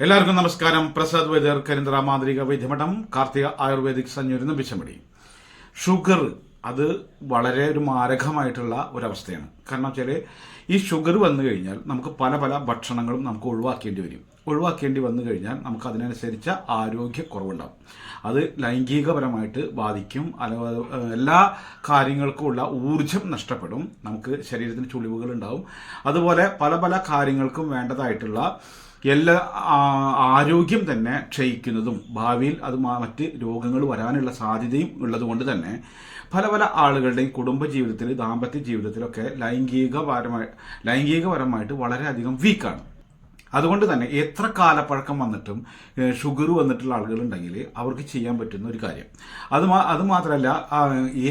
എല്ലാവർക്കും നമസ്കാരം. പ്രസാദ് വൈദ്യർ കരിന്തറ മാന്ത്രിക വൈദ്യമഠം കാർത്തിക ആയുർവേദിക് സഞ്ജൂരുന്ന വിഷമടി ഷുഗർ അത് വളരെ ഒരു മാരകമായിട്ടുള്ള ഒരവസ്ഥയാണ്. കാരണം വെച്ചാൽ ഈ ഷുഗർ വന്നു കഴിഞ്ഞാൽ നമുക്ക് പല പല ഭക്ഷണങ്ങളും നമുക്ക് ഒഴിവാക്കേണ്ടി വരും. ഒഴിവാക്കേണ്ടി വന്നു കഴിഞ്ഞാൽ നമുക്ക് അതിനനുസരിച്ച ആരോഗ്യക്കുറവുണ്ടാവും. അത് ലൈംഗികപരമായിട്ട് ബാധിക്കും. അല്ല എല്ലാ കാര്യങ്ങൾക്കുമുള്ള ഊർജം നഷ്ടപ്പെടും. നമുക്ക് ശരീരത്തിന് ചുളിവുകൾ ഉണ്ടാവും. അതുപോലെ പല പല കാര്യങ്ങൾക്കും വേണ്ടതായിട്ടുള്ള എല്ലാ ആരോഗ്യം തന്നെ ക്ഷയിക്കുന്നതും ഭാവിയിൽ അത് മറ്റ് രോഗങ്ങൾ വരാനുള്ള സാധ്യതയും ഉള്ളതുകൊണ്ട് തന്നെ പല പല ആളുകളുടെയും കുടുംബ ജീവിതത്തിൽ ദാമ്പത്യ ജീവിതത്തിലൊക്കെ ലൈംഗികപരമായി ലൈംഗികപരമായിട്ട് വളരെയധികം വീക്കാണ് അതുകൊണ്ട് തന്നെ എത്ര കാലപ്പഴക്കം വന്നിട്ടും ഷുഗർ വന്നിട്ടുള്ള ആളുകളുണ്ടെങ്കിൽ അവർക്ക് ചെയ്യാൻ പറ്റുന്ന ഒരു കാര്യം. അത് അത് മാത്രമല്ല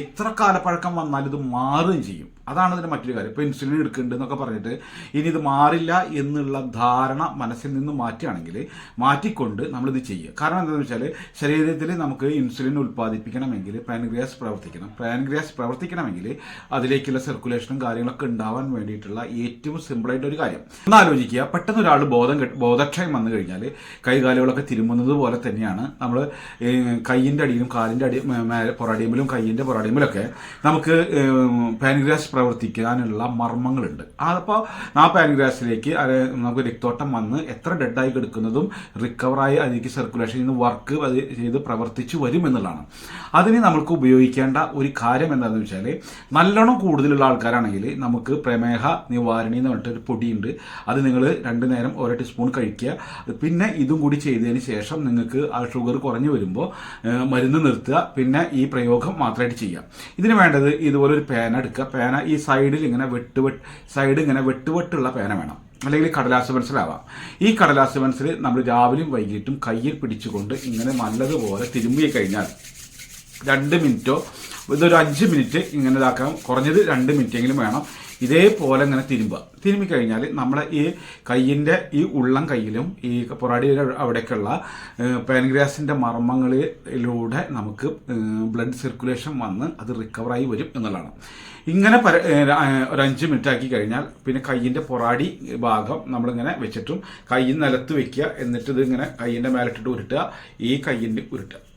എത്ര കാലപ്പഴക്കം വന്നാലും ഇത് മാറുകയും ചെയ്യും. അതാണ് ഇതിന്റെ മറ്റൊരു കാര്യം. ഇപ്പോൾ ഇൻസുലിൻ എടുക്കുന്നുണ്ട് എന്നൊക്കെ പറഞ്ഞിട്ട് ഇനി ഇത് മാറില്ല എന്നുള്ള ധാരണ മനസ്സിൽ നിന്ന് മാറ്റുകയാണെങ്കിൽ മാറ്റിക്കൊണ്ട് നമ്മളിത് ചെയ്യുക. കാരണം എന്താണെന്ന് വെച്ചാൽ ശരീരത്തിൽ നമുക്ക് ഇൻസുലിൻ ഉൽപ്പാദിപ്പിക്കണമെങ്കിൽ പാൻഗ്രിയാസ് പ്രവർത്തിക്കണം. പാൻഗ്രിയാസ് പ്രവർത്തിക്കണമെങ്കിൽ അതിലേക്കുള്ള സർക്കുലേഷനും കാര്യങ്ങളൊക്കെ ഉണ്ടാവാൻ വേണ്ടിയിട്ടുള്ള ഏറ്റവും സിമ്പിളായിട്ട് ഒരു കാര്യം. ഒന്ന് ആലോചിക്കുക. പെട്ടെന്ന് ഒരാൾ ബോധം ബോധക്ഷയം വന്നു കഴിഞ്ഞാൽ കൈകാലുകളൊക്കെ തിരുമുന്നത് പോലെ തന്നെയാണ് നമ്മൾ കൈയിന്റെ അടിയിലും കാലിന്റെ അടി പൊറാടിയമ്പിലും കയ്യിന്റെ പുറടിയമ്പിലൊക്കെ നമുക്ക് പാൻഗ്രാസ് പ്രവർത്തിക്കാനുള്ള മർമ്മങ്ങളുണ്ട്. അതപ്പോൾ ആ പാൻഗ്രാസിലേക്ക് അത് നമുക്ക് രക്തോട്ടം വന്ന് എത്ര ഡെഡായി കിടക്കുന്നതും റിക്കവറായി അതിലേക്ക് സർക്കുലേഷൻ ചെയ്യുന്ന വർക്ക് അത് ചെയ്ത് പ്രവർത്തിച്ചു വരും എന്നുള്ളതാണ്. അതിന് നമുക്ക് ഉപയോഗിക്കേണ്ട ഒരു കാര്യം എന്താണെന്ന് വെച്ചാൽ നല്ലോണം കൂടുതലുള്ള ആൾക്കാരാണെങ്കിൽ നമുക്ക് പ്രമേഹ നിവാരണി എന്ന് പറഞ്ഞിട്ട് ഒരു പൊടിയുണ്ട്. അത് നിങ്ങൾ രണ്ട് നേരം ഓരോ ടീസ്പൂൺ കഴിക്കുക. പിന്നെ ഇതും കൂടി ചെയ്തതിന് ശേഷം നിങ്ങൾക്ക് ആ ഷുഗർ കുറഞ്ഞു വരുമ്പോൾ മരുന്ന് നിർത്തുക. പിന്നെ ഈ പ്രയോഗം മാത്രമായിട്ട് ചെയ്യുക. ഇതിന് വേണ്ടത് ഇതുപോലെ ഒരു പേന എടുക്കുക. പേന ഈ സൈഡിൽ ഇങ്ങനെ വെട്ട് വെട്ട് സൈഡ് ഇങ്ങനെ വെട്ടുവെട്ടുള്ള പേന വേണം. അല്ലെങ്കിൽ കടലാസ് പെൻസിലാവാം ഈ കടലാസ് പെൻസിൽ നമ്മൾ രാവിലെയും വൈകിട്ടും കയ്യിൽ പിടിച്ചുകൊണ്ട് ഇങ്ങനെ നല്ലതുപോലെ തിരുമ്പി കഴിഞ്ഞാൽ രണ്ട് മിനിറ്റോ ഇതൊരു അഞ്ച് മിനിറ്റ് ഇങ്ങനെ ഇതാക്കാം കുറഞ്ഞത് രണ്ട് മിനിറ്റെങ്കിലും വേണം. ഇതേപോലെ ഇങ്ങനെ തിരുമ്പുക. തിരുമ്പി കഴിഞ്ഞാൽ നമ്മൾ ഈ കയ്യിന്റെ ഈ ഉള്ളം കയ്യിലും ഈ പൊറാടിയുടെ അവിടേക്കുള്ള പാൻഗ്രാസിന്റെ മർമ്മങ്ങളിലൂടെ നമുക്ക് ബ്ലഡ് സർക്കുലേഷൻ വന്ന് അത് റിക്കവറായി വരും എന്നുള്ളതാണ്. ഇങ്ങനെ പര ഒരു അഞ്ച് മിനിറ്റ് ആക്കി കഴിഞ്ഞാൽ പിന്നെ കയ്യിന്റെ പൊറാടി ഭാഗം നമ്മളിങ്ങനെ വെച്ചിട്ടും കൈ നിലത്ത് വെക്കുക. എന്നിട്ട് ഇത് ഇങ്ങനെ കയ്യിന്റെ മേലിട്ടിട്ട് ഉരുട്ടുക. ഈ കയ്യിന്റെ ഉരുട്ടുക.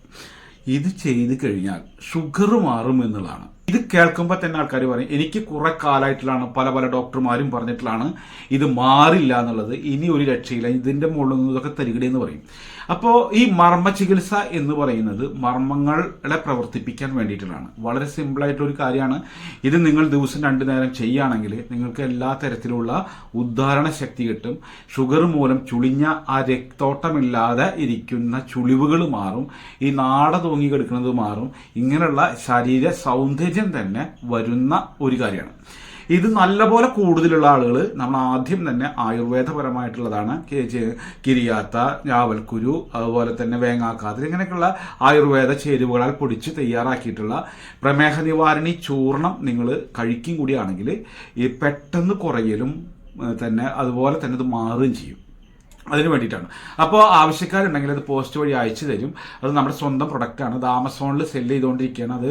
ഇത് ചെയ്ത് കഴിഞ്ഞാൽ ഷുഗർ മാറും എന്നുള്ളതാണ്. ഇത് കേൾക്കുമ്പോൾ തന്നെ ആൾക്കാർ പറയും എനിക്ക് കുറെ കാലമായിട്ടുള്ളതാണ് പല പല ഡോക്ടർമാരും പറഞ്ഞിട്ടുള്ളതാണ്. ഇത് മാറില്ല എന്നുള്ളത്. ഇനി ഒരു രക്ഷയില്ല. ഇതിന്റെ മുകളിൽ നിന്ന് ഇതൊക്കെ തരികട എന്ന് പറയും. അപ്പോൾ ഈ മർമ്മ ചികിത്സ എന്ന് പറയുന്നത് മർമ്മങ്ങളെ പ്രവർത്തിപ്പിക്കാൻ വേണ്ടിയിട്ടുള്ളതാണ്. വളരെ സിമ്പിളായിട്ടുള്ള ഒരു കാര്യമാണ്. ഇത് നിങ്ങൾ ദിവസം രണ്ടു നേരം ചെയ്യുകയാണെങ്കിൽ നിങ്ങൾക്ക് എല്ലാ തരത്തിലുള്ള ഉദ്ധാരണ ശക്തി കിട്ടും. ഷുഗർ മൂലം ചുളിഞ്ഞ ആ രക്തോട്ടമില്ലാതെ ഇരിക്കുന്ന ചുളിവുകൾ മാറും. ഈ നാട തൂങ്ങി കിടക്കുന്നത് മാറും. ഇങ്ങനെയുള്ള ശരീര സൗന്ദര്യം തന്നെ വരുന്ന ഒരു കാര്യമാണ്. ഇത് നല്ലപോലെ കൂടുതലുള്ള ആളുകൾ നമ്മൾ ആദ്യം തന്നെ ആയുർവേദപരമായിട്ടുള്ളതാണ്. കിരിയാത്ത ഞാവൽക്കുരു അതുപോലെ തന്നെ വേങ്ങാക്കാതിൽ ഇങ്ങനെയൊക്കെയുള്ള ആയുർവേദ ചേരുവകളാൽ പൊടിച്ച് തയ്യാറാക്കിയിട്ടുള്ള പ്രമേഹ നിവാരണി ചൂർണം നിങ്ങൾ കഴിക്കും കൂടിയാണെങ്കിൽ ഈ പെട്ടെന്ന് കുറയലും തന്നെ അതുപോലെ തന്നെ ഇത് മാറുകയും ചെയ്യും. അതിന് വേണ്ടിയിട്ടാണ്. അപ്പോൾ ആവശ്യക്കാരുണ്ടെങ്കിൽ അത് പോസ്റ്റ് വഴി അയച്ചു തരും. അത് നമ്മുടെ സ്വന്തം പ്രൊഡക്റ്റാണ് അത് ആമസോണിൽ സെൽ ചെയ്തുകൊണ്ടിരിക്കുകയാണ്. അത്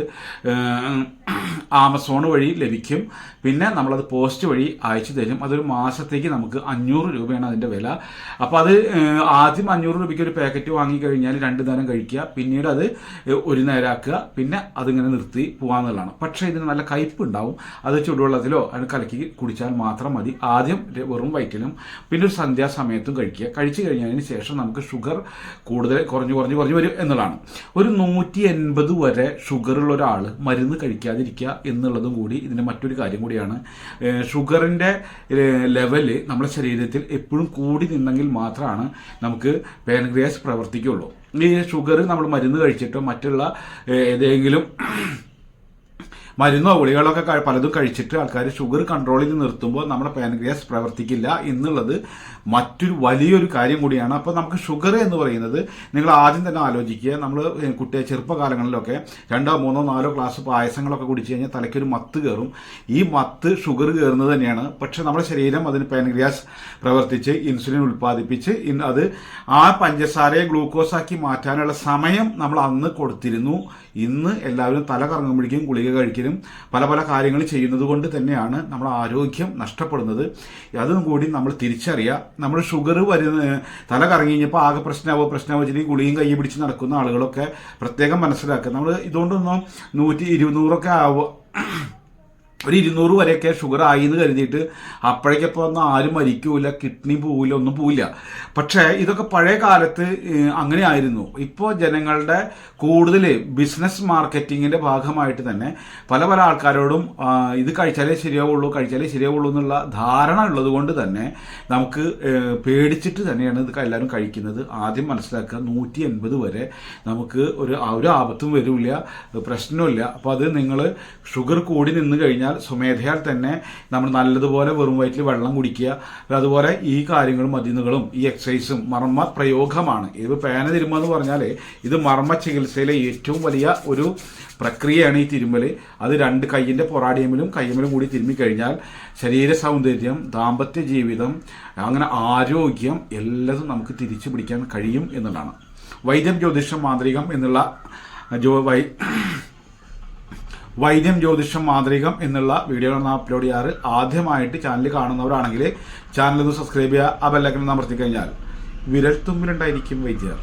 ആമസോൺ വഴി ലഭിക്കും. പിന്നെ നമ്മളത് പോസ്റ്റ് വഴി അയച്ചു തരും. അതൊരു മാസത്തേക്ക് നമുക്ക് അഞ്ഞൂറ് രൂപയാണ് അതിന്റെ വില. അപ്പോൾ അത് ആദ്യം അഞ്ഞൂറ് രൂപയ്ക്ക് ഒരു പാക്കറ്റ് വാങ്ങിക്കഴിഞ്ഞാൽ രണ്ട് നേരം കഴിക്കുക. പിന്നീട് അത് ഒരു നേരമാക്കുക പിന്നെ അതിങ്ങനെ നിർത്തി പോകാമെന്നുള്ളതാണ് പക്ഷേ ഇതിന് നല്ല കയ്പ് ഉണ്ടാവും. അത് ചുടുവെള്ളത്തിലോ അതിന് കലക്കി കുടിച്ചാൽ മാത്രം മതി. ആദ്യം വെറും വയറ്റിലും പിന്നെ ഒരു സന്ധ്യാസമയത്തും കഴിക്കുക. കഴിച്ചു കഴിഞ്ഞതിന് ശേഷം നമുക്ക് ഷുഗർ കൂടുതൽ കുറഞ്ഞു കുറഞ്ഞു കുറഞ്ഞു വരും എന്നുള്ളതാണ്. ഒരു നൂറ്റി എൺപത് വരെ ഷുഗറുള്ള ഒരാൾ മരുന്ന് കഴിക്കാതിരിക്കുക എന്നുള്ളതും കൂടി ഇതിന്റെ മറ്റൊരു കാര്യം കൂടിയാണ്. ഷുഗറിന്റെ ലെവൽ നമ്മുടെ ശരീരത്തിൽ എപ്പോഴും കൂടി നിന്നെങ്കിൽ മാത്രമാണ് നമുക്ക് പാൻക്രിയാസ് പ്രവർത്തിക്കുള്ളൂ ഈ ഷുഗർ നമ്മൾ മരുന്ന് കഴിച്ചിട്ടോ മറ്റുള്ള ഏതെങ്കിലും മരുന്നോ ഗുളികളൊക്കെ പലതും കഴിച്ചിട്ട് ആൾക്കാർ ഷുഗർ കൺട്രോളിൽ നിർത്തുമ്പോൾ നമ്മുടെ പാൻക്രിയാസ് പ്രവർത്തിക്കില്ല എന്നുള്ളത് മറ്റൊരു വലിയൊരു കാര്യം കൂടിയാണ്. അപ്പോൾ നമുക്ക് ഷുഗർ എന്ന് പറയുന്നത് നിങ്ങൾ ആദ്യം തന്നെ ആലോചിക്കുക. നമ്മൾ കുട്ടിയെ ചെറുപ്പകാലങ്ങളിലൊക്കെ രണ്ടോ മൂന്നോ നാലോ ഗ്ലാസ് പായസങ്ങളൊക്കെ കുടിച്ചു കഴിഞ്ഞാൽ തലയ്ക്കൊരു മത്ത് കയറും. ഈ മത്ത് ഷുഗർ കയറുന്നത് തന്നെയാണ്. പക്ഷേ നമ്മുടെ ശരീരം അതിന് പാൻക്രിയാസ് പ്രവർത്തിച്ച് ഇൻസുലിൻ ഉൽപ്പാദിപ്പിച്ച് അത് ആ പഞ്ചസാരയെ ഗ്ലൂക്കോസാക്കി മാറ്റാനുള്ള സമയം നമ്മൾ അന്ന് കൊടുത്തിരുന്നു. ഇന്ന് എല്ലാവരും തല കറങ്ങുമ്പോഴേക്കും ഗുളിക കഴിക്കലും പല പല കാര്യങ്ങൾ ചെയ്യുന്നത് കൊണ്ട് തന്നെയാണ് നമ്മുടെ ആരോഗ്യം നഷ്ടപ്പെടുന്നത്. അതും കൂടി നമ്മൾ തിരിച്ചറിയുക നമ്മൾ ഷുഗർ വരുന്ന തല കറങ്ങി കഴിഞ്ഞപ്പോൾ ആകെ പ്രശ്നമാവോ പ്രശ്നമാവോ. വെച്ചിട്ട് ഗുളിയും കൈ പിടിച്ച് നടക്കുന്ന ആളുകളൊക്കെ പ്രത്യേകം മനസ്സിലാക്കുക. നമ്മൾ ഇതുകൊണ്ടൊന്നും നൂറ്റി ഇരുന്നൂറൊക്കെ ആവുക ഒരു ഇരുന്നൂറ് വരെയൊക്കെ ഷുഗർ ആയി എന്ന് കരുതിയിട്ട് അപ്പോഴേക്കപ്പോൾ ഒന്നും ആരും മരിക്കൂല കിഡ്നി പോവില്ല ഒന്നും പോവില്ല പക്ഷേ ഇതൊക്കെ പഴയ കാലത്ത് അങ്ങനെ ആയിരുന്നു ഇപ്പോൾ ജനങ്ങളുടെ കൂടുതൽ ബിസിനസ് മാർക്കറ്റിങ്ങിന്റെ ഭാഗമായിട്ട് തന്നെ പല പല ആൾക്കാരോടും ഇത് കഴിച്ചാലേ ശരിയാവുള്ളൂ കഴിച്ചാലേ ശരിയാവുള്ളൂ എന്നുള്ള ധാരണ ഉള്ളത് കൊണ്ട് തന്നെ നമുക്ക് പേടിച്ചിട്ട് തന്നെയാണ് ഇത് എല്ലാവരും കഴിക്കുന്നത്. ആദ്യം മനസ്സിലാക്കുക നൂറ്റി എൺപത് വരെ നമുക്ക് ഒരു ഒരു ആപത്തും വരില്ല പ്രശ്നമില്ല അപ്പോൾ അത് നിങ്ങൾ ഷുഗർ കൂടി നിന്ന് കഴിഞ്ഞാൽ സ്വമേധയാൽ തന്നെ നമ്മൾ നല്ലതുപോലെ വെറും വയറ്റിൽ വെള്ളം കുടിക്കുക. അതുപോലെ ഈ കാര്യങ്ങളും മരുന്നുകളും ഈ എക്സസൈസും മർമ്മ പ്രയോഗമാണ്. ഇത് പേന തിരുമ്മ എന്ന് പറഞ്ഞാൽ ഇത് മർമ്മ ചികിത്സയിലെ ഏറ്റവും വലിയ ഒരു പ്രക്രിയയാണ് ഈ തിരുമ്മൽ അത് രണ്ട് കയ്യിന്റെ പൊറാടിയമ്മിലും കയ്യമ്മിലും കൂടി തിരുമ്മിക്കഴിഞ്ഞാൽ ശരീര സൗന്ദര്യം ദാമ്പത്യ ജീവിതം അങ്ങനെ ആരോഗ്യം എല്ലാതും നമുക്ക് തിരിച്ചു പിടിക്കാൻ കഴിയും എന്നുള്ളതാണ്. വൈദ്യം ജ്യോതിഷം മാന്ത്രികം എന്നുള്ള ജോ വൈ വൈദ്യം ജ്യോതിഷം മാന്ത്രികം എന്നുള്ള വീഡിയോകളാണ് അപ്ലോഡ് ചെയ്യാറ്. ആദ്യമായിട്ട് ചാനൽ കാണുന്നവരാണെങ്കിൽ ചാനൽ ഒന്ന് സബ്സ്ക്രൈബ് ചെയ്യുക ആ ബെല്ലൈക്കൺ അമർത്തി കഴിഞ്ഞാൽ വിരൽത്തുമ്പിലുണ്ടായിരിക്കും വൈദ്യർ.